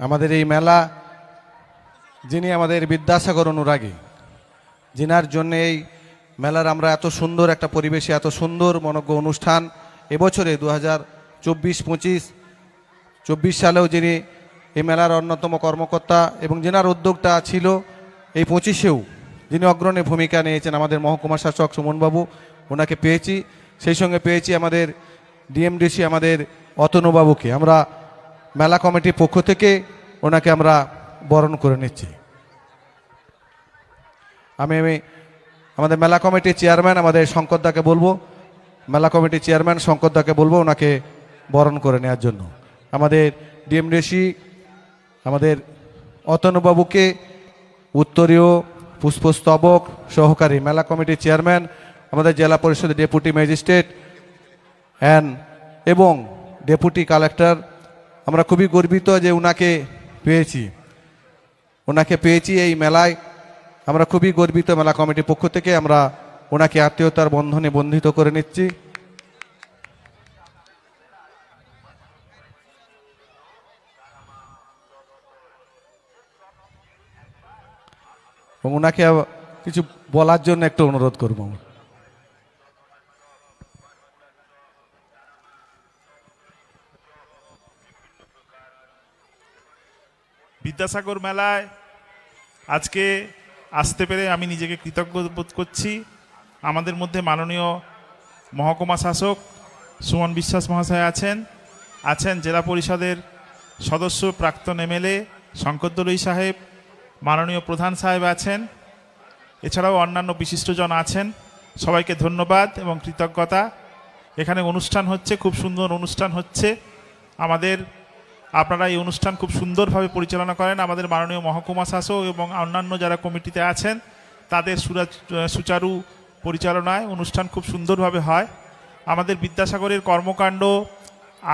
আমাদের এই মেলা, যিনি আমাদের বিদ্যাসাগর অনুরাগী, যিনার জন্য এই মেলার আমরা এত সুন্দর একটা পরিবেশে, এত সুন্দর মনজ্ঞ অনুষ্ঠান, এবছরে দু হাজার চব্বিশ, পঁচিশ, চব্বিশ সালেও যিনি এই মেলার অন্যতম কর্মকর্তা এবং যেনার উদ্যোগটা ছিল, এই পঁচিশেও যিনি অগ্রণী ভূমিকা নিয়েছেন আমাদের মহকুমা শাসক সুমনবাবু, ওনাকে পেয়েছি। সেই সঙ্গে পেয়েছি আমাদের ডিএমডিসি, আমাদের অতনুবাবুকে। আমরা মেলা কমিটির পক্ষ থেকে ওনাকে আমরা বরণ করে নিচ্ছি। আমি আমি, আমাদের মেলা কমিটির চেয়ারম্যান আমাদের শঙ্করদাকে বলব। মেলা কমিটির চেয়ারম্যান শঙ্করদাকে বলব ওনাকে বরণ করে নেওয়ার জন্য। আমাদের ডিএমডিসি আমাদের অতনুবাবুকে উত্তরীয় পুষ্পস্তবক সহকারী মেলা কমিটির চেয়ারম্যান, আমাদের জেলা পরিষদের ডেপুটি ম্যাজিস্ট্রেট অ্যান্ড এবং ডেপুটি কালেক্টর আমরা খুবই গর্বিত যে ওনাকে পেয়েছি। ওনাকে পেয়েছি এই মেলায়। আমরা খুবই গর্বিত মেলা কমিটির পক্ষ থেকে। আমরা ওনাকে আত্মীয়তার বন্ধনে বন্ধিত করে নিচ্ছি। এবং ওনাকে কিছু বলার জন্য একটু অনুরোধ করব বিদ্যাসাগর মেলায় আজকে আসতে পেরে আমি নিজেকে কৃতজ্ঞ বোধ করছি। আমাদের মধ্যে মাননীয় মহকুমা শাসক সুমন বিশ্বাস মহাশয় আছেন। আছেন জেলা পরিষদের সদস্য প্রাক্তন এমএলএ শঙ্কর দলুই সাহেব, মাননীয় প্রধান সাহেব আছেন। এছাড়াও অন্যান্য বিশিষ্টজন আছেন। সবাইকে ধন্যবাদ এবং কৃতজ্ঞতা। এখানে অনুষ্ঠান হচ্ছে, খুব সুন্দর অনুষ্ঠান হচ্ছে। আমাদের আপনারা এই অনুষ্ঠান খুব সুন্দরভাবে পরিচালনা করেন। আমাদের মাননীয় মহকুমা শাসক এবং অন্যান্য যারা কমিটিতে আছেন, তাদের সুচারু পরিচালনায় অনুষ্ঠান খুব সুন্দরভাবে হয়। আমাদের বিদ্যাসাগরের কর্মকাণ্ড,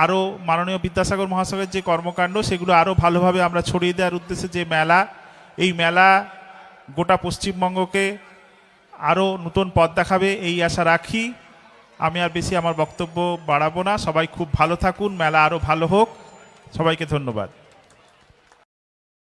আরও মাননীয় বিদ্যাসাগর মহাসাগরের যে কর্মকাণ্ড, সেগুলো আরও ভালোভাবে আমরা ছড়িয়ে দেওয়ার উদ্দেশ্যে যে মেলা, এই মেলা গোটা পশ্চিমবঙ্গকে আরও নতুন পথ দেখাবে, এই আশা রাখি। আমি আর বেশি আমার বক্তব্য বাড়াবো না। সবাই খুব ভালো থাকুন, মেলা আরও ভালো হোক। সবাইকে ধন্যবাদ।